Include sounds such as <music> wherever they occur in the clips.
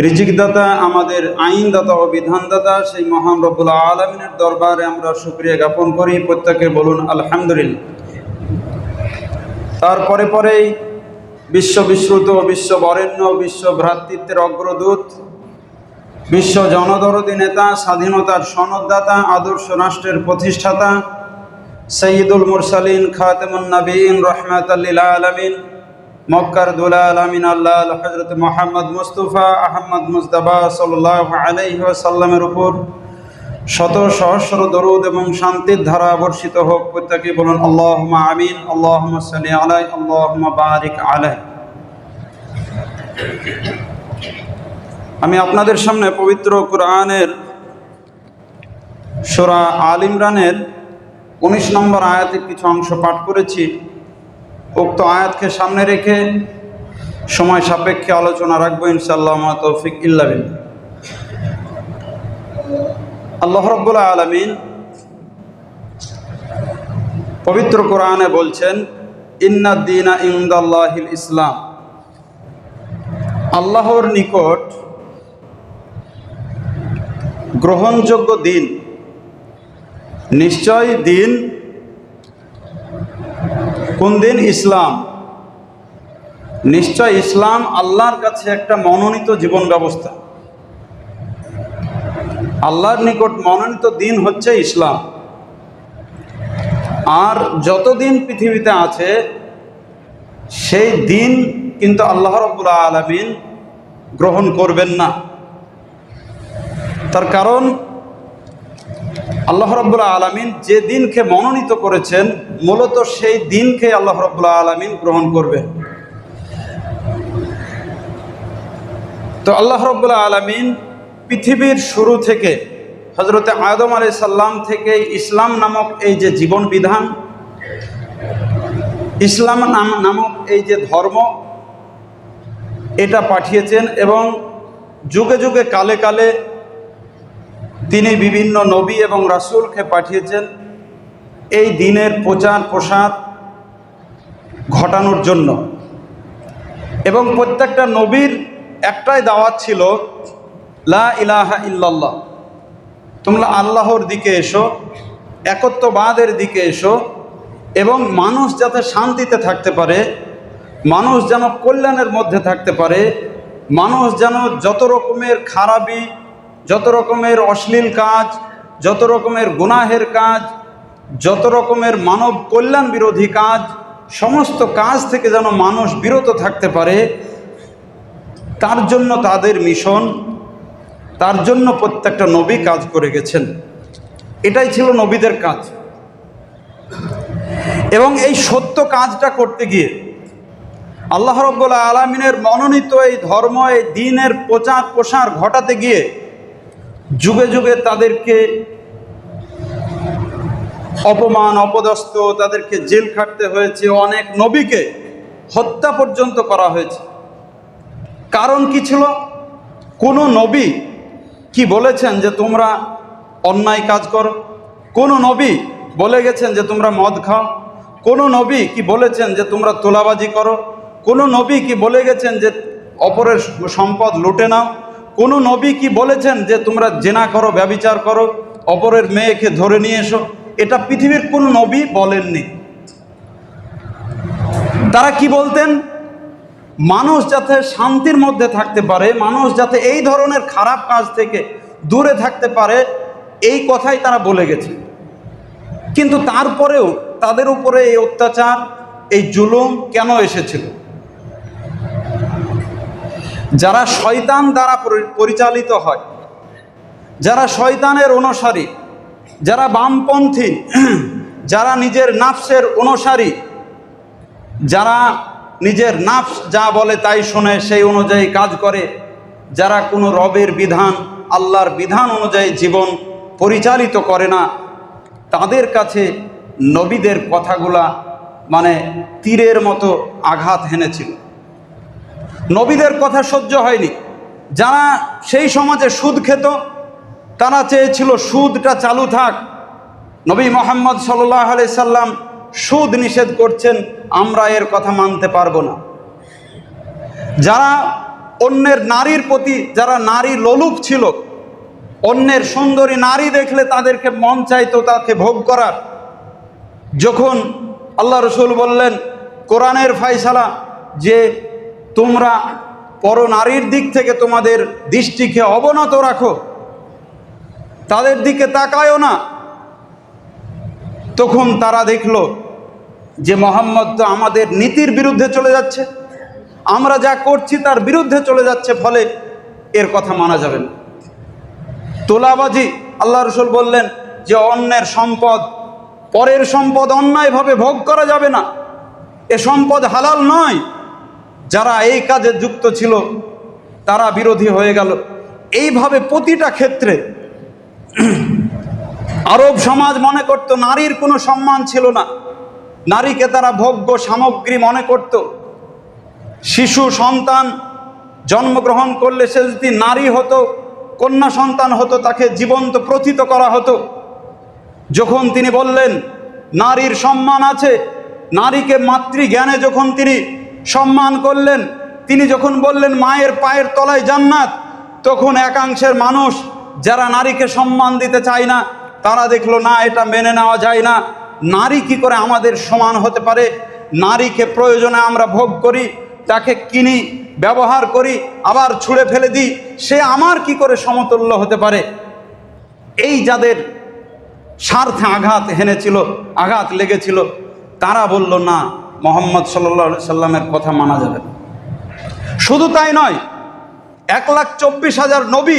রিজিকদাতা, আমাদের আইনদাতা ও বিধানদাতা, সেই মহান রব্বুল আলমিনের দরবারে আমরা সুক্রিয়া জ্ঞাপন করি। প্রত্যেকে বলুন, আলহামদুলিল্লাহ। তারপরে পরেই বিশ্ব বিশ্রুত বিশ্ব বরেণ্য বিশ্ব ভ্রাতৃত্বের অগ্রদূত, বিশ্ব জনদরদী নেতা, স্বাধীনতার সনদদাতা, আদর্শ রাষ্ট্রের প্রতিষ্ঠাতা সঈদুল মুরসালিন খাতেমুন নবীন রহমাতাল্লিল আলমিন মক্কার দুলাল আমিন আল্লাহ হজরত মোহাম্মদ মুস্তফা আহমদ মুজদাবা সাল্লাহ আলাইসাল্লামের উপর শত সহস্র দরুদ এবং শান্তির ধারা বর্ষিত হোক, প্রত্যেকে বলুন আল্লাহ আমিন আল্লাহ সালি আলাই আল্লাহ বারিক আলাই। আমি আপনাদের সামনে পবিত্র কোরআনের সোরা আল ইমরানের উনিশ নম্বর আয়াতের কিছু অংশ পাঠ করেছি। উক্ত আয়াতকে সামনে রেখে সময় সাপেক্ষে আলোচনা রাখব ইনশাল্লাহ মা তৌফিক ইল্লাবিন আল্লাহ রব্বুল্লাহ আলমিন পবিত্র কোরআনে বলছেন ইন্নাদ্দিনা ইন্দাল্লাহিল ইসলাম। আল্লাহর নিকট গ্রহণযোগ্য দিন নিশ্চয় দিন কোন দিন? ইসলাম। নিশ্চয় ইসলাম আল্লাহর কাছে একটা মনোনীত জীবন ব্যবস্থা। আল্লাহর নিকট মনোনীত দিন হচ্ছে ইসলাম। আর যতদিন পৃথিবীতে আছে, সেই দিন কিন্তু আল্লাহ রবুল্লা আলমিন গ্রহণ করবেন না। তার কারণ আল্লাহ রব্বুল্লাহ আলমিন যে দিনকে মনোনীত করেছেন, মূলত সেই দিনকে আল্লাহ রব্বুল্লাহ আলমিন গ্রহণ করবে তো আল্লাহ রব্বুল্লাহ আলমিন পৃথিবীর শুরু থেকে হজরতে আদম আলি সাল্লাম থেকে ইসলাম নামক এই যে জীবন বিধান, ইসলাম নাম নামক এই যে ধর্ম, এটা পাঠিয়েছেন এবং যুগে যুগে কালে কালে তিনি বিভিন্ন নবী এবং রাসুলকে পাঠিয়েছেন এই দিনের প্রচার প্রসার ঘটানোর জন্য। এবং প্রত্যেকটা নবীর একটাই দাওয়াত ছিল, লা ইলাহা ইল্লাল্লাহ। তোমরা আল্লাহর দিকে এসো, একত্ববাদের দিকে এসো এবং মানুষ যাতে শান্তিতে থাকতে পারে, মানুষ যেন কল্যাণের মধ্যে থাকতে পারে, মানুষ যেন যত রকমের খারাপি যত রকমের অশ্লীল কাজ, যত রকমের গুনাহের কাজ, যত রকমের মানব কল্যাণ বিরোধী কাজ, সমস্ত কাজ থেকে যেন মানুষ বিরত থাকতে পারে, তার জন্য তাদের মিশন, তার জন্য প্রত্যেকটা নবী কাজ করে গেছেন। এটাই ছিল নবীদের কাজ। এবং এই সত্য কাজটা করতে গিয়ে আল্লাহ রব্বুল্লা আলমিনের মনোনীত এই ধর্ম, এই দিনের প্রচার প্রসার ঘটাতে গিয়ে যুগে যুগে তাদেরকে অপমান, অপদস্থ, তাদেরকে জেল খাটতে হয়েছে, অনেক নবীকে হত্যা পর্যন্ত করা হয়েছে। কারণ কি ছিল? কোনো নবী কি বলেছেন যে তোমরা অন্যায় কাজ করো? কোনো নবী বলে গেছেন যে তোমরা মদ খাও? কোনো নবী কি বলেছেন যে তোমরা তোলাবাজি করো? কোনো নবী কি বলে গেছেন যে অপরের সম্পদ লুটে নাও? কোনো নবী কি বলেছেন যে তোমরা জেনা করো, ব্যবিচার করো, অপরের মেয়েকে ধরে নিয়ে এসো? এটা পৃথিবীর কোনো নবী বলেননি। তারা কি বলতেন? মানুষ যাতে শান্তির মধ্যে থাকতে পারে, মানুষ যাতে এই ধরনের খারাপ কাজ থেকে দূরে থাকতে পারে, এই কথাই তারা বলে গেছে। কিন্তু তারপরেও তাদের উপরে এই অত্যাচার, এই জুলুম কেন এসেছিল? যারা শয়তান দ্বারা পরিচালিত হয়, যারা শয়তানের অনুসারী, যারা বামপন্থী, <clears throat> যারা নিজের নাফসের অনুসারী, যারা নিজের নাফস যা বলে তাই শোনে সেই অনুযায়ী কাজ করে, যারা কোনো রবের বিধান, আল্লাহর বিধান অনুযায়ী জীবন পরিচালিত করে না, তাদের কাছে নবীদের কথাগুলা মানে তীরের মতো আঘাত হেনেছিল। নবীদের কথা সহ্য হয়নি। যারা সেই সমাজে সুদ খেত, তারা চেয়েছিল সুদটা চালু থাক। নবী মোহাম্মদ সাল্লাহ আলি সাল্লাম সুদ নিষেধ করছেন, আমরা এর কথা মানতে পারব না। যারা অন্যের নারীর প্রতি, যারা নারী লোলুপ ছিল, অন্যের সুন্দরী নারী দেখলে তাদেরকে মন চাইতো তাকে ভোগ করার। যখন আল্লাহ রসুল বললেন, কোরআনের ফাইসালা যে তোমরা পর নারীর দিক থেকে তোমাদের দৃষ্টিকে অবনত রাখো। তাদের দিকে তাকায়ও না। তখন তারা দেখল যে মোহাম্মদ তো আমাদের নীতির বিরুদ্ধে চলে যাচ্ছে। আমরা যা করছি তার বিরুদ্ধে চলে যাচ্ছে, ফলে এর কথা মানা যাবে না। তোলাবাজি, আল্লাহ রসুল বললেন যে অন্যের সম্পদ, পরের সম্পদ অন্যায়ভাবে ভোগ করা যাবে না। এ সম্পদ হালাল নয়। যারা এই কাজে যুক্ত ছিল, তারা বিরোধী হয়ে গেল। এইভাবে প্রতিটা ক্ষেত্রে <clears throat> আরব সমাজ মনে করত, নারীর কোনো সম্মান ছিল না। নারীকে তারা ভোগ্য সামগ্রী মনে করত। শিশু সন্তান জন্মগ্রহণ করলে সে যদি নারী হতো, কন্যা সন্তান হতো, তাকে জীবন্ত প্রথিত করা হতো। যখন তিনি বললেন, নারীর সম্মান আছে, নারীকে মাতৃজ্ঞানে যখন তিনি সম্মান করলেন। তিনি যখন বললেন, মায়ের পায়ের তলায় জান্নাত, তখন একাংশের মানুষ যারা নারীকে সম্মান দিতে চায় না, তারা দেখল, না, এটা মেনে নেওয়া যায় না। নারী কি করে আমাদের সমান হতে পারে? নারীকে প্রয়োজনে আমরা ভোগ করি, তাকে কিনি, ব্যবহার করি, আবার ছুঁড়ে ফেলে দিই। সে আমার কি করে সমতুল্য হতে পারে? এই যাদের স্বার্থে আঘাত হেনেছিল, আঘাত লেগেছিল, তারা বলল, না মোহাম্মদ সাল্লা সাল্লামের কথা মানা যাবে শুধু তাই নয়, এক লাখ চব্বিশ হাজার নবী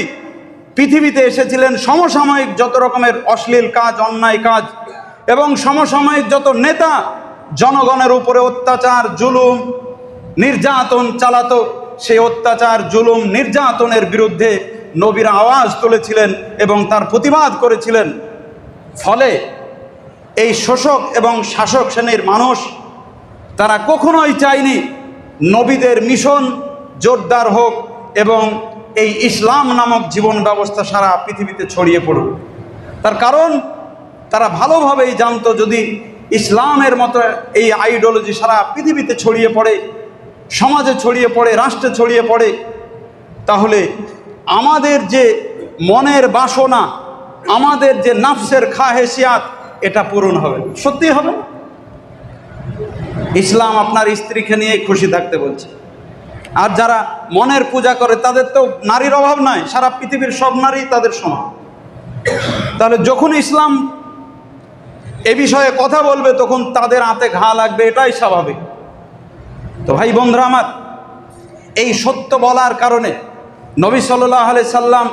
পৃথিবীতে এসেছিলেন সমসাময়িক যত রকমের অশ্লীল কাজ, অন্যায় কাজ এবং সমসাময়িক যত নেতা, জনগণের উপরে অত্যাচার, জুলুম, নির্যাতন চালাতো, সেই অত্যাচার, জুলুম, নির্যাতনের বিরুদ্ধে নবীরা আওয়াজ তুলেছিলেন এবং তার প্রতিবাদ করেছিলেন। ফলে এই শোষক এবং শাসক শ্রেণির মানুষ তারা কখনোই চায়নি নবীদের মিশন জোরদার হোক এবং এই ইসলাম নামক জীবন ব্যবস্থা সারা পৃথিবীতে ছড়িয়ে পড়ুক তার কারণ, তারা ভালোভাবেই জানতো যদি ইসলামের মতো এই আইডিওলজি সারা পৃথিবীতে ছড়িয়ে পড়ে, সমাজে ছড়িয়ে পড়ে, রাষ্ট্রে ছড়িয়ে পড়ে, তাহলে আমাদের যে মনের বাসনা, আমাদের যে নাফসের খা খাহেসিয়াত এটা পূরণ হবে সত্যি হবে না? ইসলাম আপনার স্ত্রীকে নিয়ে খুশি থাকতে বলছে। আর যারা মনের পূজা করে, তাদের তো নারীর অভাব নাই, সারা পৃথিবীর সব নারী তাদের সমান। তাহলে যখন ইসলাম এ বিষয়ে কথা বলবে, তখন তাদের হাতে ঘা লাগবে, এটাই স্বাভাবিক। তো ভাই বন্ধুরা আমার, এই সত্য বলার কারণে নবী সাল্লাহ আলি সাল্লাম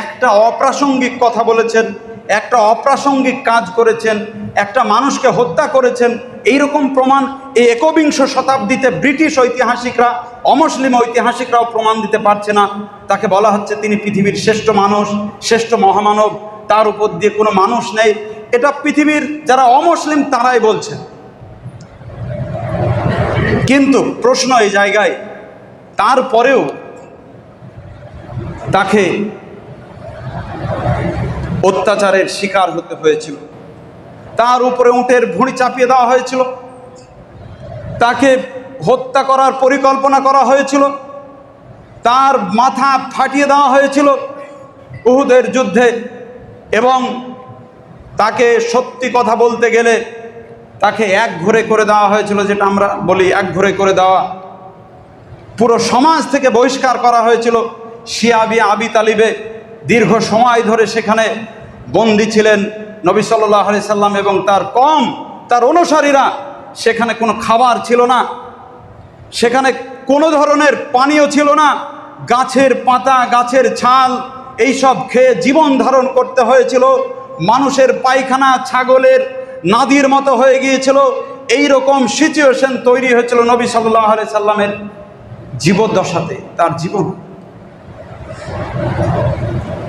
একটা অপ্রাসঙ্গিক কথা বলেছেন, একটা অপ্রাসঙ্গিক কাজ করেছেন, একটা মানুষকে হত্যা করেছেন এই রকম প্রমাণ এই একবিংশ শতাব্দীতে ব্রিটিশ ঐতিহাসিকরা, অমুসলিম ঐতিহাসিকরাও প্রমাণ দিতে পারছে না। তাকে বলা হচ্ছে তিনি পৃথিবীর শ্রেষ্ঠ মানুষ, শ্রেষ্ঠ মহামানব, তার উপর দিয়ে কোনো মানুষ নেই। এটা পৃথিবীর যারা অমুসলিম তারাই বলছেন কিন্তু প্রশ্ন এই জায়গায়, তারপরেও তাকে অত্যাচারের শিকার হতে হয়েছিল। তার উপরে উঁটের ভুঁড়ি চাপিয়ে দেওয়া হয়েছিল। তাকে হত্যা করার পরিকল্পনা করা হয়েছিল। তার মাথা ফাটিয়ে দেওয়া হয়েছিল উহুদের যুদ্ধে এবং তাকে সত্যি কথা বলতে গেলে তাকে এক ঘরে করে দেওয়া হয়েছিল, যেটা আমরা বলি এক ঘরে করে দেওয়া। পুরো সমাজ থেকে বহিষ্কার করা হয়েছিল। শিয়াবি আবি তালিবে দীর্ঘ সময় ধরে সেখানে বন্দী ছিলেন। নবী সাল্লাহ সাল্লাম এবং তার কম, তার অনুসারীরা সেখানে কোনো খাবার ছিল না। সেখানে কোনো ধরনের পানীয় ছিল না। গাছের পাতা, গাছের ছাল, এইসব খেয়ে জীবন ধারণ করতে হয়েছিল। মানুষের পায়খানা ছাগলের নাদির মতো হয়ে গিয়েছিল। এই রকম সিচুয়েশন তৈরি হয়েছিল নবী সাল্লাহ সাল্লামের জীবদ্দশাতে, তার জীবন।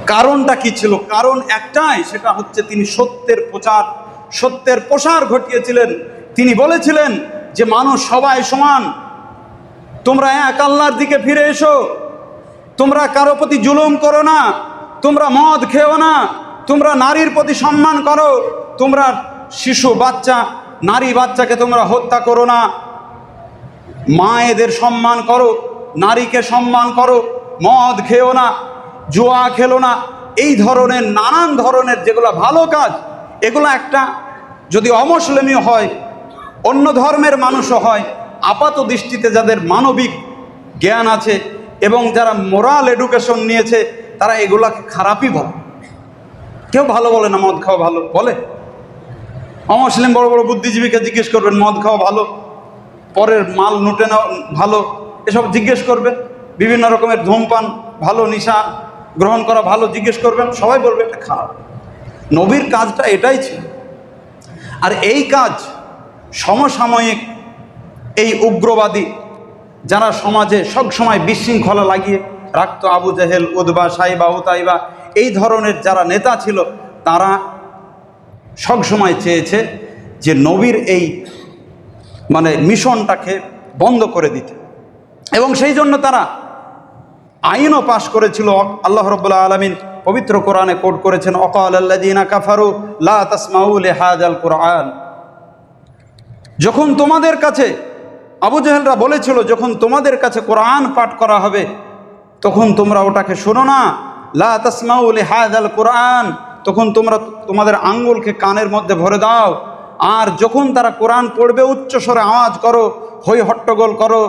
কারণটা কি ছিল? কারণ একটাই, সেটা হচ্ছে তিনি সত্যের প্রচার, সত্যের প্রসার ঘটিয়েছিলেন। তিনি বলেছিলেন যে মানুষ সবাই সমান। তোমরা এক আল্লাহর দিকে ফিরে এসো। তোমরা কারও প্রতি জুলুম করো না। তোমরা মদ খেও না। তোমরা নারীর প্রতি সম্মান করো। তোমরা শিশু, বাচ্চা, নারী বাচ্চাকে তোমরা হত্যা করো না। মায়েদের সম্মান করো, নারীকে সম্মান করো, মদ খেও না। জুয়া খেলো না। এই ধরনের, নানান ধরনের যেগুলো ভালো কাজ, এগুলো একটা যদি অমুসলিমী হয়, অন্য ধর্মের মানুষও হয়, আপাত দৃষ্টিতে যাদের মানবিক জ্ঞান আছে এবং যারা মোরাল এডুকেশন নিয়েছে, তারা এগুলাকে খারাপই বলে। কেউ ভালো বলে না মদ খাওয়া ভালো? বলে? অমুসলিম বড় বড় বুদ্ধিজীবীকে জিজ্ঞেস করবেন, মদ খাওয়া ভালো? পরের মাল লুটে নেওয়া ভালো? এসব জিজ্ঞেস করবেন। বিভিন্ন রকমের ধূমপান, ভালো নিশা গ্রহণ করা ভালো, জিজ্ঞেস করবেন, সবাই বলবে এটা খারাপ। নবীর কাজটা এটাই ছিল। আর এই কাজ সমসাময়িক এই উগ্রবাদী যারা সমাজে সবসময় বিশৃঙ্খলা লাগিয়ে রাখতো, আবু জাহেল উদবা সাইবা, উতাইবা, এই ধরনের যারা নেতা ছিল, তারা সবসময় চেয়েছে যে নবীর এই মানে মিশনটাকে বন্ধ করে দিতে। এবং সেই জন্য তারা আইনও পাশ করেছিল আল্লাহ রব্বুল্লাহ আলমিন। পবিত্র কোরআনে কোট করেছেন, অকাল আল্লাদিনা কাফারু লা তাসমাউল আল কোরআন। যখন তোমাদের কাছে, আবু জাহেলরা বলেছিল, যখন তোমাদের কাছে কোরআন পাঠ করা হবে, তখন তোমরা ওটাকে শোনো না। লা তাসমাউল আল কোরআন। তখন তোমরা তোমাদের আঙ্গুলকে কানের মধ্যে ভরে দাও। আর যখন তারা কোরআন পড়বে, উচ্চস্বরে আওয়াজ করো হই হট্টগোল করো,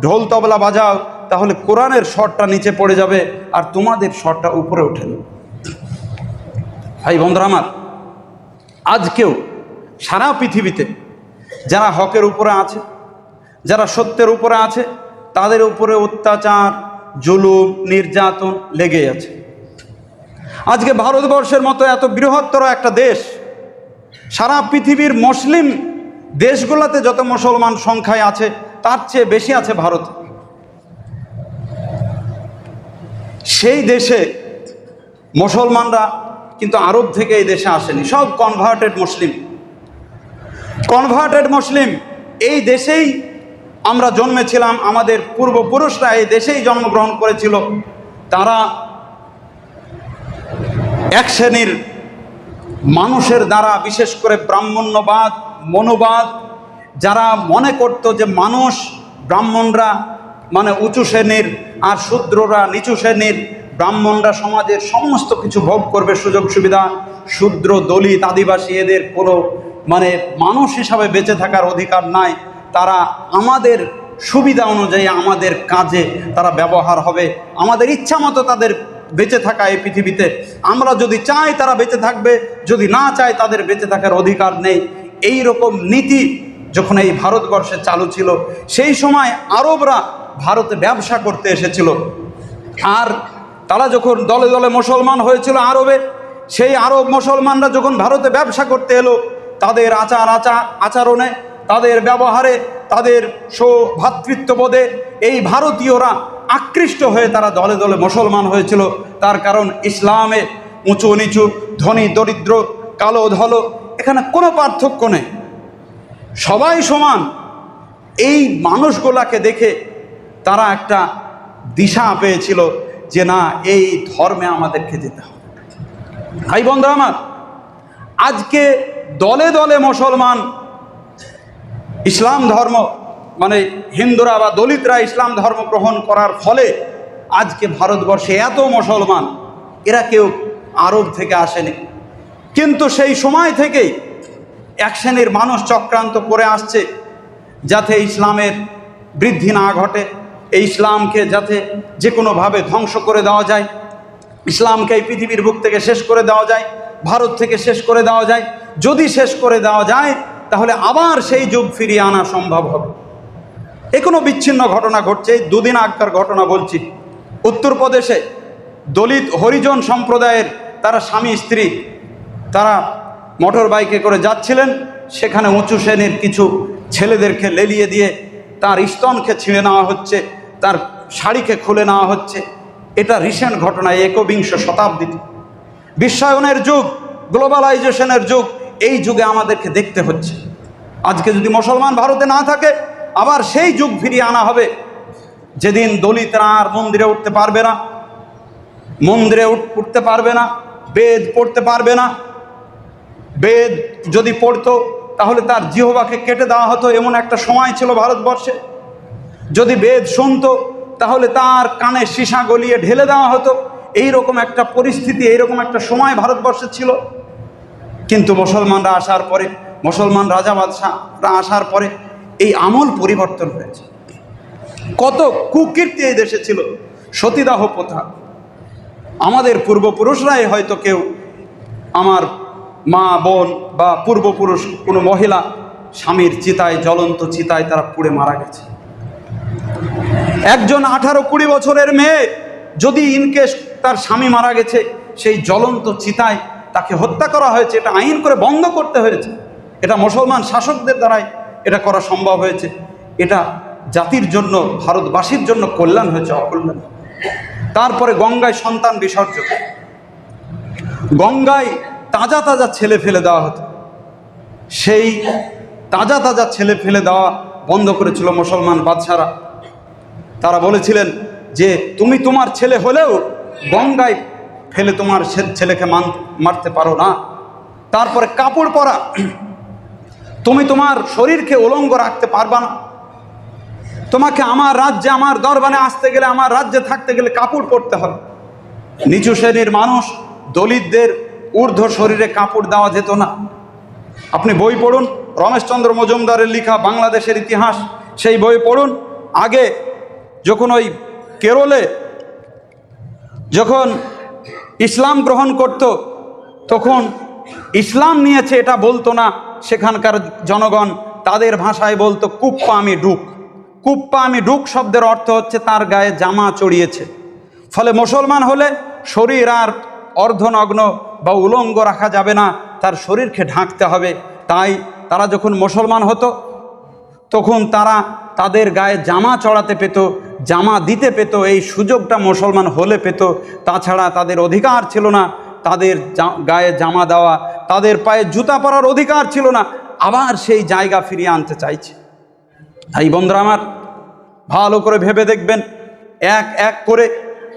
ঢোল তবলা বাজাও। তাহলে কোরআনের স্বরটা নিচে পড়ে যাবে আর তোমাদের স্বরটা উপরে ওঠে ভাই বন্ধুরা আমার, আজকেও সারা পৃথিবীতে যারা হকের উপরে আছে, যারা সত্যের উপরে আছে, তাদের উপরে অত্যাচার, জুলুম, নির্যাতন লেগে আছে। আজকে ভারতবর্ষের মতো এত বৃহত্তর একটা দেশ, সারা পৃথিবীর মুসলিম দেশগুলোতে যত মুসলমান সংখ্যায় আছে, তার চেয়ে বেশি আছে ভারত। সেই দেশে মুসলমানরা কিন্তু আরব থেকে এই দেশে আসেনি, সব কনভার্টেড মুসলিম। কনভার্টেড মুসলিম, এই দেশেই আমরা জন্মেছিলাম, আমাদের পূর্বপুরুষরা এই দেশেই জন্মগ্রহণ করেছিল। তারা এক শ্রেণির মানুষের দ্বারা, বিশেষ করে ব্রাহ্মণ্যবাদ, মনোবাদ, যারা মনে করত যে মানুষ ব্রাহ্মণরা মানে উঁচু শ্রেণির আর শূদ্ররা নিচু শ্রেণির ব্রাহ্মণরা সমাজের সমস্ত কিছু ভোগ করবে, সুযোগ সুবিধা, শূদ্র, দলিত, আদিবাসী, এদের কোনো মানে মানুষ হিসাবে বেঁচে থাকার অধিকার নাই। তারা আমাদের সুবিধা অনুযায়ী আমাদের কাজে তারা ব্যবহার হবে। আমাদের ইচ্ছা মতো তাদের বেঁচে থাকা এই পৃথিবীতে। আমরা যদি চাই তারা বেঁচে থাকবে, যদি না চাই তাদের বেঁচে থাকার অধিকার নেই। এই রকম নীতি যখন এই ভারতবর্ষে চালু ছিল, সেই সময় আরবরা ভারতে ব্যবসা করতে এসেছিল। আর তারা যখন দলে দলে মুসলমান হয়েছিল আরবে, সেই আরব মুসলমানরা যখন ভারতে ব্যবসা করতে এলো, তাদের আচার আচার আচরণে, তাদের ব্যবহারে, তাদের সৌভাতৃত্ববোধে এই ভারতীয়রা আকৃষ্ট হয়ে তারা দলে দলে মুসলমান হয়েছিল। তার কারণ ইসলামে উঁচু নিচু, ধনী, দরিদ্র, কালো, ধলো, এখানে কোনো পার্থক্য নেই। সবাই সমান। এই মানুষগুলাকে দেখে তারা একটা দিশা পেয়েছিল যে না, এই ধর্মে আমাদেরকে যেতে হবে। ভাই বন্ধু আমার, আজকে দলে দলে মুসলমান, ইসলাম ধর্ম মানে হিন্দুরা বা দলিতরা ইসলাম ধর্ম গ্রহণ করার ফলে আজকে ভারতবর্ষে এত মুসলমান, এরা কেউ আরব থেকে আসেনি। কিন্তু সেই সময় থেকেই এক শ্রেণির মানুষ চক্রান্ত করে আসছে, যাতে ইসলামের বৃদ্ধি না ঘটে। এই ইসলামকে যাতে যে কোনোভাবে ধ্বংস করে দেওয়া যায়, ইসলামকে এই পৃথিবীর বুক থেকে শেষ করে দেওয়া যায়, ভারত থেকে শেষ করে দেওয়া যায়, যদি শেষ করে দেওয়া যায়, তাহলে আবার সেই যুগ ফিরিয়ে আনা সম্ভব হবে। এ কোনো বিচ্ছিন্ন ঘটনা ঘটছে, দুদিন আগকার ঘটনা বলছি। উত্তরপ্রদেশে দলিত হরিজন সম্প্রদায়ের তারা স্বামী, স্ত্রী, তারা মোটর বাইকে করে যাচ্ছিলেন, সেখানে উঁচু শ্রেণির কিছু ছেলেদেরকে লেলিয়ে দিয়ে তার স্তনকে ছিঁড়ে নেওয়া হচ্ছে। তার শাড়িকে খুলে নেওয়া হচ্ছে। এটা রিসেন্ট ঘটনা একবিংশ শতাব্দীতে। বিশ্বায়নের যুগ, গ্লোবালাইজেশনের যুগ, এই যুগে আমাদেরকে দেখতে হচ্ছে। আজকে যদি মুসলমান ভারতে না থাকে, আবার সেই যুগ ফিরিয়ে আনা হবে। যেদিন দলিতরা আর মন্দিরে উঠতে পারবে না, মন্দিরে উঠ- উঠতে পারবে না, বেদ পড়তে পারবে না। বেদ যদি পড়তো, তাহলে তার জিহবাকে কেটে দেওয়া হতো। এমন একটা সময় ছিল ভারতবর্ষে। যদি বেদ শুনতো, তাহলে তার কানে সীসা গলিয়ে ঢেলে দেওয়া হতো। এই রকম একটা পরিস্থিতি, এইরকম একটা সময় ভারতবর্ষে ছিল। কিন্তু মুসলমানরা আসার পরে, মুসলমান রাজা বাদশাহরা আসার পরে এই আমল পরিবর্তন হয়েছে। কত কুকীর্তি এই দেশে ছিল। সতীদাহ প্রথা। আমাদের পূর্বপুরুষরাই হয়তো কেউ, আমার মা, বোন বা পূর্বপুরুষ কোনো মহিলা, স্বামীর চিতায়, জ্বলন্ত চিতায় তারা পুড়ে মারা গেছে। একজন আঠারো কুড়ি বছরের মেয়ে যদি ইনকেস তার স্বামী মারা গেছে, সেই জ্বলন্ত চিতায় তাকে হত্যা করা হয়েছে, এটা আইন করে বন্ধ করতে হয়েছে। এটা মুসলমান শাসকদের দ্বারাই এটা করা সম্ভব হয়েছে। এটা জাতির জন্য, ভারতবাসীর জন্য কল্যাণ হয়েছে অকল্যাণ। তারপরে গঙ্গায় সন্তান বিসর্জন। গঙ্গায় তাজা তাজা ছেলে ফেলে দেওয়া হতো। সেই তাজা তাজা ছেলে ফেলে দেওয়া বন্ধ করেছিল মুসলমান বাদশারা। তারা বলেছিলেন যে তুমি তোমার ছেলে হলেও গঙ্গায় ফেলে তোমার ছেলেকে মান, মারতে পারো না। তারপরে কাপড় পরা, তুমি তোমার শরীরকে উলঙ্গ রাখতে পারবা না। তোমাকে আমার রাজ্যে, আমার দরবারে আসতে গেলে, আমার রাজ্যে থাকতে গেলে কাপড় পরতে হবে। নিচু শ্রেণির মানুষ দলিতদের ঊর্ধ্ব শরীরে কাপড় দেওয়া যেত না। আপনি বই পড়ুন, রমেশচন্দ্র মজুমদারের লেখা বাংলাদেশের ইতিহাস, সেই বই পড়ুন। আগে যখন ওই কেরলে যখন ইসলাম গ্রহণ করত, তখন ইসলাম নিয়েছে এটা বলতো না, সেখানকার জনগণ তাদের ভাষায় বলতো, কুপ্পা আমি ডুক। কুপ্পা আমি ডুক শব্দের অর্থ হচ্ছে তার গায়ে জামা চড়িয়েছে। ফলে মুসলমান হলে শরীর আর অর্ধনগ্ন বা উলঙ্গ রাখা যাবে না, তার শরীরকে ঢাকতে হবে। তাই তারা যখন মুসলমান হতো তখন তারা তাদের গায়ে জামা চড়াতে পেত, জামা দিতে পেত, এই সুযোগটা মুসলমান হলে পেত। তাছাড়া তাদের অধিকার ছিল না, তাদের গায়ে জামা দেওয়া, তাদের পায়ে জুতা পরার অধিকার ছিল না। আবার সেই জায়গা ফিরিয়ে আনতে চাইছে। তাই বন্ধুরা আমার, ভালো করে ভেবে দেখবেন, এক এক করে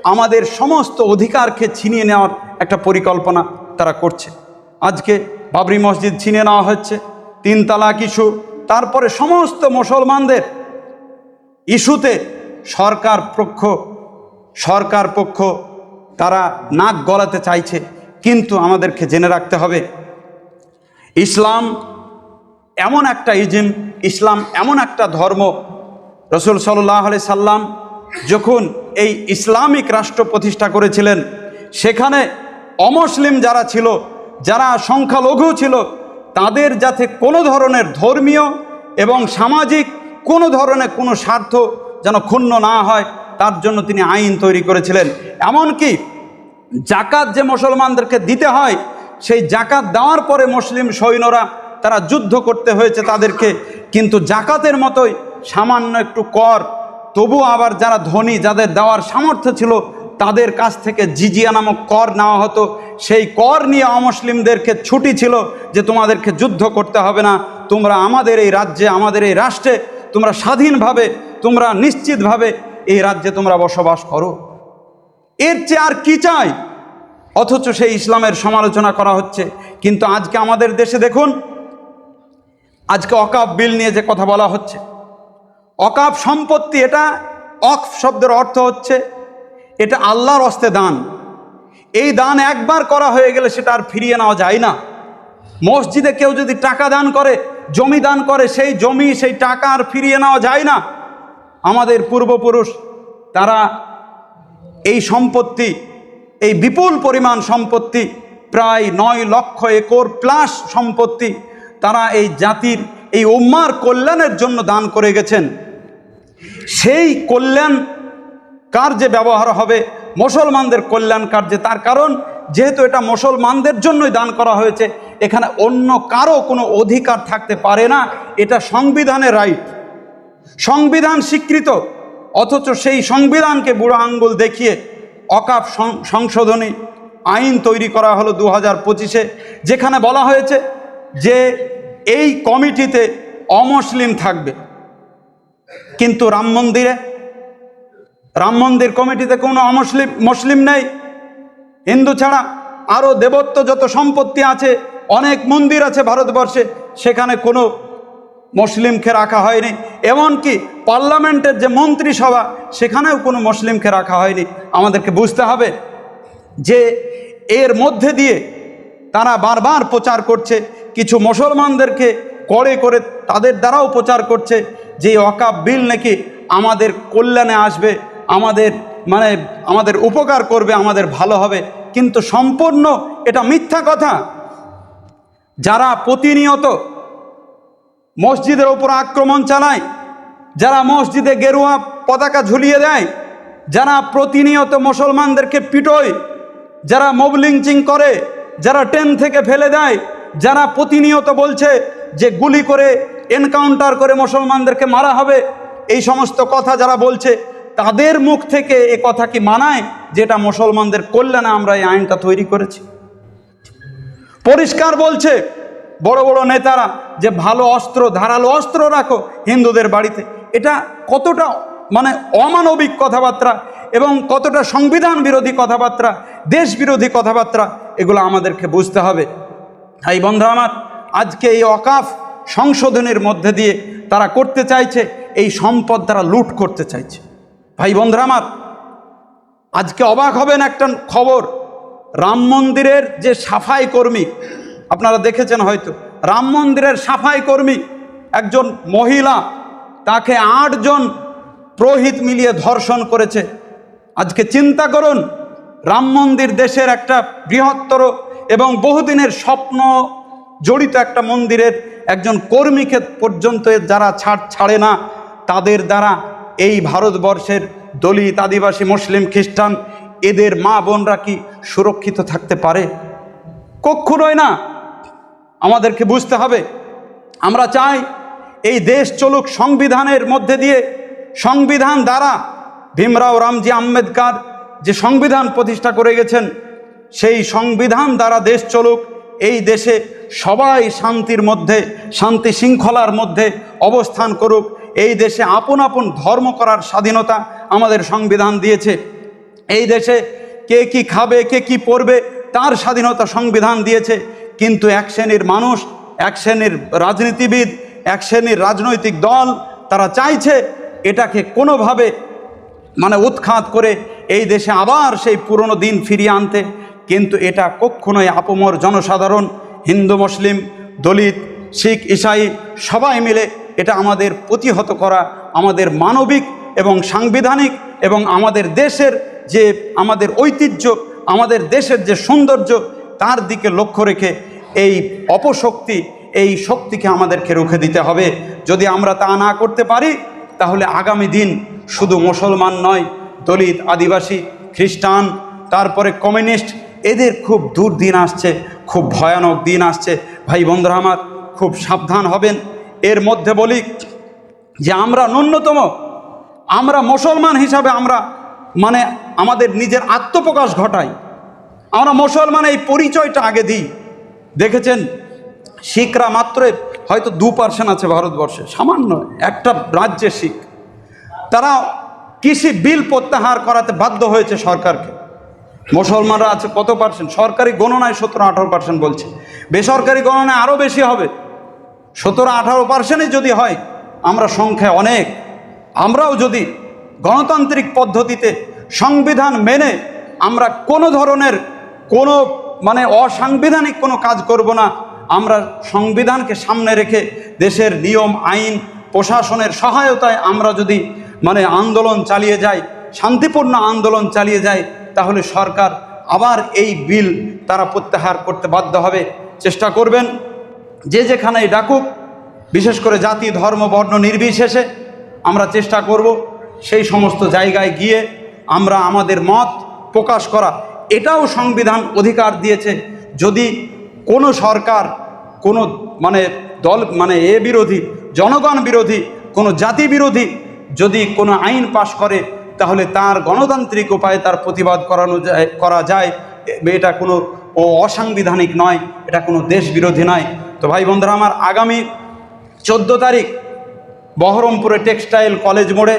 আমাদের সমস্ত অধিকারকে ছিনিয়ে নেওয়ার একটা পরিকল্পনা তারা করছে। আজকে বাবরি মসজিদ ছিনিয়ে নেওয়া হচ্ছে তিন তালাক ইস্যু তারপরে সমস্ত মুসলমানদের ইস্যুতে সরকার পক্ষ সরকার পক্ষ তারা নাক গলাতে চাইছে। কিন্তু আমাদেরকে জেনে রাখতে হবে, ইসলাম এমন একটা ইজিম, ইসলাম এমন একটা ধর্ম। রসুল সাল্লাহ আলি সাল্লাম যখন এই ইসলামিক রাষ্ট্র প্রতিষ্ঠা করেছিলেন, সেখানে অমুসলিম যারা ছিল, যারা সংখ্যালঘু ছিল তাদের যাতে কোনো ধরনের ধর্মীয় এবং সামাজিক কোনো ধরনের কোনো স্বার্থ যেন ক্ষুণ্ণ না হয়, তার জন্য তিনি আইন তৈরি করেছিলেন। এমনকি জাকাত যে মুসলমানদেরকে দিতে হয়, সেই জাকাত দেওয়ার পরে মুসলিম সৈন্যরা তারা যুদ্ধ করতে হয়েছে তাদেরকে। কিন্তু জাকাতের মতোই সামান্য একটু কর তবু আবার যারা ধনী, যাদের দেওয়ার সামর্থ্য ছিল, তাদের কাছ থেকে জিজিয়া নামক কর নেওয়া হতো। সেই কর নিয়ে অমুসলিমদেরকে ছুটি ছিল যে তোমাদেরকে যুদ্ধ করতে হবে না। তোমরা আমাদের এই রাজ্যে, আমাদের এই রাষ্ট্রে, তোমরা স্বাধীনভাবে, তোমরা নিশ্চিতভাবে এই রাজ্যে তোমরা বসবাস করো। এর চেয়ে আর কি চাই? অথচ সেই ইসলামের সমালোচনা করা হচ্ছে। কিন্তু আজকে আমাদের দেশে দেখুন, আজকে অকাপ বিল নিয়ে যে কথা বলা হচ্ছে। অকাপ সম্পত্তি এটা অক শব্দের অর্থ হচ্ছে, এটা আল্লাহর অস্তে দান। এই দান একবার করা হয়ে গেলে সেটা আর ফিরিয়ে নেওয়া যায় না। মসজিদে কেউ যদি টাকা দান করে, জমি দান করে, সেই জমি, সেই টাকা আর ফিরিয়ে নেওয়া যায় না। আমাদের পূর্বপুরুষ, তারা এই সম্পত্তি, এই বিপুল পরিমাণ সম্পত্তি, প্রায় নয় লক্ষ একর প্লাস সম্পত্তি, তারা এই জাতির, এই উম্মার কল্যাণের জন্য দান করে গেছেন। সেই কল্যাণ কার্যে ব্যবহার হবে, মুসলমানদের কল্যাণ কার্যে তার কারণ, যেহেতু এটা মুসলমানদের জন্যই দান করা হয়েছে, এখানে অন্য কারও কোনো অধিকার থাকতে পারে না, এটা সংবিধানের রাইট সংবিধান স্বীকৃত, অথচ সেই সংবিধানকে বুড়ো আঙ্গুল দেখিয়ে অকাপ সংশোধনী আইন তৈরি করা হলো দু হাজার পঁচিশে, যেখানে বলা হয়েছে যে এই কমিটিতে অমুসলিম থাকবে। কিন্তু রাম মন্দিরে রাম মন্দির কমিটিতে কোনো অমুসলিম, মুসলিম নেই। হিন্দু ছাড়া আরও দেবত্ব যত সম্পত্তি আছে, অনেক মন্দির আছে ভারতবর্ষে, সেখানে কোনো মুসলিমকে রাখা হয়নি। এমনকি পার্লামেন্টের যে মন্ত্রিসভা, সেখানেও কোনো মুসলিমকে রাখা হয়নি। আমাদেরকে বুঝতে হবে যে এর মধ্যে দিয়ে তারা বারবার প্রচার করছে, কিছু মুসলমানদেরকে করে করে তাদের দ্বারাও প্রচার করছে যে অকাপ বিল নাকি আমাদের কল্যাণে আসবে। আমাদের মানে আমাদের উপকার করবে, আমাদের ভালো হবে। কিন্তু সম্পূর্ণ এটা মিথ্যা কথা। যারা প্রতিনিয়ত মসজিদের ওপর আক্রমণ চালায়, যারা মসজিদে গেরুয়া পতাকা ঝুলিয়ে দেয়, যারা প্রতিনিয়ত মুসলমানদেরকে পিটোয়, যারা মব করে, যারা ট্রেন থেকে ফেলে দেয়, যারা প্রতিনিয়ত বলছে যে গুলি করে, এনকাউন্টার করে মুসলমানদেরকে মারা হবে, এই সমস্ত কথা যারা বলছে তাদের মুখ থেকে এ কথা কি মানায় যেটা মুসলমানদের কল্যাণে আমরা এই আইনটা তৈরি করেছি? পরিষ্কার বলছে বড় বড় নেতারা যে ভালো অস্ত্র, ধারালো অস্ত্র রাখো হিন্দুদের বাড়িতে। এটা কতটা মানে অমানবিক কথাবার্তা এবং কতটা সংবিধান বিরোধী কথাবার্তা, দেশ বিরোধী কথাবার্তা, এগুলো আমাদেরকে বুঝতে হবে। তাই বন্ধু আমার, আজকে এই অকাফ সংশোধনের মধ্যে দিয়ে তারা করতে চাইছে, এই সম্পদ তারা লুট করতে চাইছে। ভাই বন্ধুরা আমার, আজকে অবাক হবেন একটা খবর। রাম মন্দিরের যে সাফাই কর্মী, আপনারা দেখেছেন হয়তো, রাম মন্দিরের সাফাই কর্মী একজন মহিলা, তাকে আটজন প্রহিত মিলিয়ে ধর্ষণ করেছে। আজকে চিন্তা করুন, রাম মন্দির দেশের একটা বৃহত্তর এবং বহুদিনের স্বপ্ন জড়িত একটা মন্দিরের একজন কর্মীকে পর্যন্ত যারা ছাড় ছাড়ে না, তাদের দ্বারা এই ভারতবর্ষের দলিত আদিবাসী মুসলিম খ্রিস্টান, এদের মা বোনরা কি সুরক্ষিত থাকতে পারে? কক্ষণই না। আমাদেরকে বুঝতে হবে, আমরা চাই এই দেশ চলুক সংবিধানের মধ্যে দিয়ে। সংবিধান দ্বারা ভীমরাও রামজি আম্বেদকর যে সংবিধান প্রতিষ্ঠা করে গেছেন, সেই সংবিধান দ্বারা দেশ চলুক, এই দেশে সবাই শান্তির মধ্যে, শান্তি শৃঙ্খলার মধ্যে অবস্থান করুক। এই দেশে আপন আপন ধর্ম করার স্বাধীনতা আমাদের সংবিধান দিয়েছে। এই দেশে কে কি খাবে, কে কি পড়বে তার স্বাধীনতা সংবিধান দিয়েছে। কিন্তু এক শ্রেণির মানুষ, এক শ্রেণির রাজনীতিবিদ, এক শ্রেণির রাজনৈতিক দল, তারা চাইছে এটাকে কোনোভাবে মানে উৎখাত করে এই দেশে আবার সেই পুরনো দিন ফিরিয়ে আনতে। কিন্তু এটা কখনোই আপমর জনসাধারণ, হিন্দু, মুসলিম, দলিত, শিখ, ইসাই সবাই মিলে এটা আমাদের প্রতিহত করা, আমাদের মানবিক এবং সাংবিধানিক এবং আমাদের দেশের যে, আমাদের ঐতিহ্য, আমাদের দেশের যে সৌন্দর্য, তার দিকে লক্ষ্য রেখে এই অপশক্তি, এই শক্তিকে আমাদেরকে রুখে দিতে হবে। যদি আমরা তা না করতে পারি, তাহলে আগামী দিন শুধু মুসলমান নয়, দলিত, আদিবাসী, খ্রিস্টান, তারপরে কমিউনিস্ট, এদের খুব দূর দিন আসছে, খুব ভয়ানক দিন আসছে। ভাই বন্ধুরা আমার, খুব সাবধান হবেন। এর মধ্যে বলি যে আমরা ন্যূনতম, আমরা মুসলমান হিসাবে আমরা মানে আমাদের নিজের আত্মপ্রকাশ ঘটাই। আমরা মুসলমান এই পরিচয়টা আগে দিই। দেখেছেন, শিখরা মাত্র হয়তো দু পার্সেন্ট আছে ভারতবর্ষে, সামান্য একটা রাজ্যের শিখ। তারা কৃষি বিল প্রত্যাহার করাতে বাধ্য হয়েছে সরকারকে। মুসলমানরা আছে কত পার্সেন্ট সরকারি গণনায় সতেরো আঠারো পার্সেন্ট বলছে। বেসরকারি গণনায় আরও বেশি হবে। সতেরো, আঠারো পার্সেন্টই যদি হয়, আমরা সংখ্যায় অনেক। আমরাও যদি গণতান্ত্রিক পদ্ধতিতে সংবিধান মেনে আমরা কোনো ধরনের কোনো মানে অসাংবিধানিক কোনো কাজ করব না, আমরা সংবিধানকে সামনে রেখে দেশের নিয়ম, আইন, প্রশাসনের সহায়তায় আমরা যদি মানে আন্দোলন চালিয়ে যাই, শান্তিপূর্ণ আন্দোলন চালিয়ে যাই, তাহলে সরকার আবার এই বিল তারা প্রত্যাহার করতে বাধ্য হবে। চেষ্টা করবেন। যে যেখানেই ডাকুক, বিশেষ করে জাতি, ধর্ম, বর্ণ নির্বিশেষে আমরা চেষ্টা করব সেই সমস্ত জায়গায় গিয়ে আমরা আমাদের মত প্রকাশ করা। এটাও সংবিধান অধিকার দিয়েছে। যদি কোনো সরকার, কোনো মানে দল মানে এ বিরোধী, জনগণ বিরোধী, কোনো জাতি বিরোধী যদি কোনো আইন পাশ করে, তাহলে তার গণতান্ত্রিক উপায়ে তার প্রতিবাদ করানো যায়, করা যায়। এটা কোনো অসাংবিধানিক নয়, এটা কোনো দেশ বিরোধী নয়। তো ভাই বন্ধুরা, আমার আগামী চোদ্দ তারিখ বহরমপুরে টেক্সটাইল কলেজ মোড়ে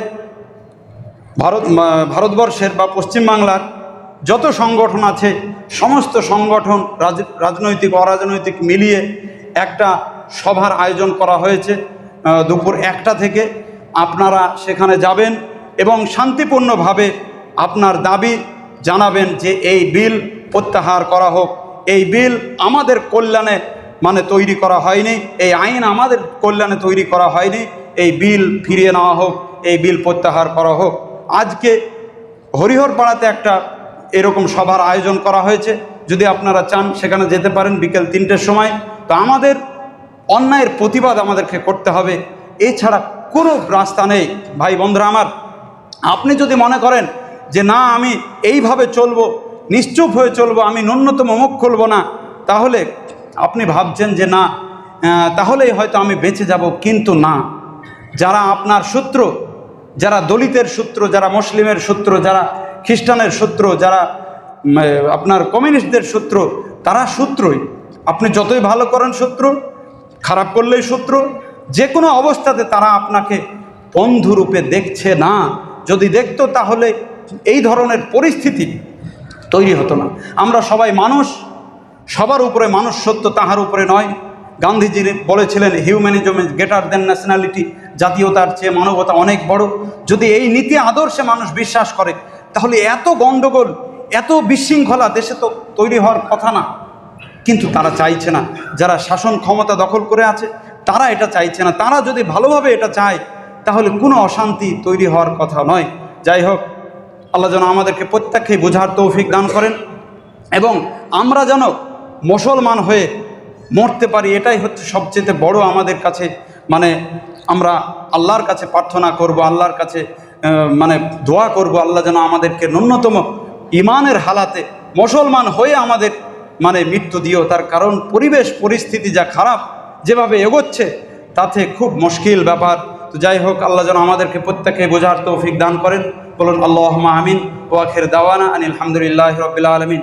ভারত ভারতবর্ষের বা পশ্চিমবাংলার যত সংগঠন আছে, সমস্ত সংগঠন রাজ, রাজনৈতিক, অরাজনৈতিক মিলিয়ে একটা সভার আয়োজন করা হয়েছে দুপুর একটা থেকে। আপনারা সেখানে যাবেন এবং শান্তিপূর্ণভাবে আপনার দাবি জানাবেন যে এই বিল প্রত্যাহার করা হোক। এই বিল আমাদের কল্যাণে মানে তৈরি করা হয়নি। এই আইন আমাদের কল্যাণে তৈরি করা হয়নি। এই বিল ফিরিয়ে নেওয়া হোক, এই বিল প্রত্যাহার করা হোক। আজকে হরিহর পাড়াতে একটা এরকম সভার আয়োজন করা হয়েছে। যদি আপনারা চান, সেখানে যেতে পারেন বিকেল তিনটের সময়। তো আমাদের অন্যায়ের প্রতিবাদ আমাদেরকে করতে হবে। এছাড়া কোনো রাস্তা নেই। ভাই বন্ধুরা আমার, আপনি যদি মনে করেন যে না, আমি এইভাবে চলবো, নিশ্চুপ হয়ে চলবো, আমি ন্যূনতম মুখ খুলবো না, তাহলে আপনি ভাবছেন যে না তাহলেই হয়তো আমি বেঁচে যাব, কিন্তু না। যারা আপনার সূত্র যারা দলিতের সূত্র যারা মুসলিমের সূত্র যারা খ্রিস্টানের সূত্র যারা আপনার কমিউনিস্টদের সূত্র তারা সূত্রই আপনি যতই ভালো করেন সূত্র খারাপ করলেই সূত্র যে কোনো অবস্থাতে তারা আপনাকে বন্ধুরূপে দেখছে না। যদি দেখতো তাহলে এই ধরনের পরিস্থিতি তৈরি হতো না। আমরা সবাই মানুষ সবার উপরে মানুষ সত্য তাহার উপরে নয়। গান্ধীজি বলেছিলেন humanism is greater than nationality জাতীয়তার চেয়ে মানবতা অনেক বড়। যদি এই নীতি আদর্শে মানুষ বিশ্বাস করে, তাহলে এত গণ্ডগোল, এত বিশৃঙ্খলা দেশে তো তৈরি হওয়ার কথা না। কিন্তু তারা চাইছে না। যারা শাসন ক্ষমতা দখল করে আছে, তারা এটা চাইছে না। তারা যদি ভালোভাবে এটা চায়, তাহলে কোনো অশান্তি তৈরি হওয়ার কথা নয়। যাই হোক, আল্লাহ যেন আমাদেরকে প্রত্যেককেই বোঝার তৌফিক দান করেন এবং আমরা যেন মুসলমান হয়ে মরতে পারি, এটাই হচ্ছে সবচেয়ে বড় আমাদের কাছে। মানে আমরা আল্লাহর কাছে প্রার্থনা করব, আল্লাহর কাছে মানে দোয়া করব, আল্লাহ যেন আমাদেরকে ন্যূনতম ইমানের হালাতে মুসলমান হয়ে আমাদের মানে মৃত্যু দিও। তার কারণ পরিবেশ, পরিস্থিতি যা খারাপ, যেভাবে এগোচ্ছে, তাতে খুব মুশকিল ব্যাপার। তো যাই হোক, আল্লাহ যেন আমাদেরকে প্রত্যেকে বোঝার তৌফিক দান করেন। বলুন আল্লাহ আমিন। ওয়াখের দাওয়ানা আনিল হামদুলিল্লাহ রবিল আলমিন।